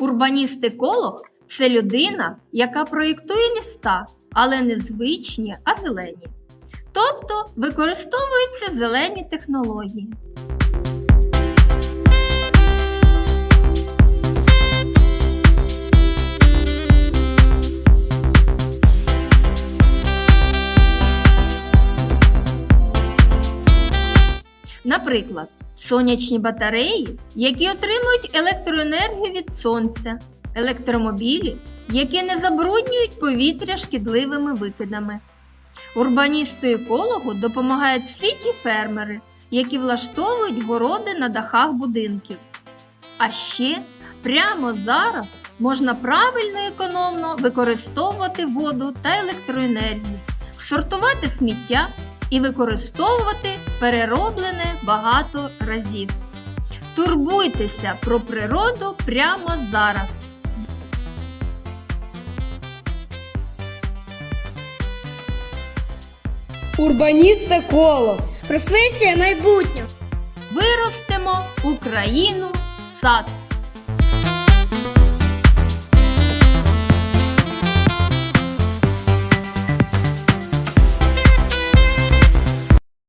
Урбаніст-еколог це людина, яка проєктує міста, але не звичні, а зелені. Тобто використовуються зелені технології. Наприклад, сонячні батареї, які отримують електроенергію від сонця, електромобілі, які не забруднюють повітря шкідливими викидами. Урбаністу-екологу допомагають всі ті фермери, які влаштовують городи на дахах будинків. А ще прямо зараз можна правильно і економно використовувати воду та електроенергію, сортувати сміття і використовувати перероблене багато разів. Турбуйтеся про природу прямо зараз. Урбаніст еколог. Професія майбутнього. Виростемо Україну сад.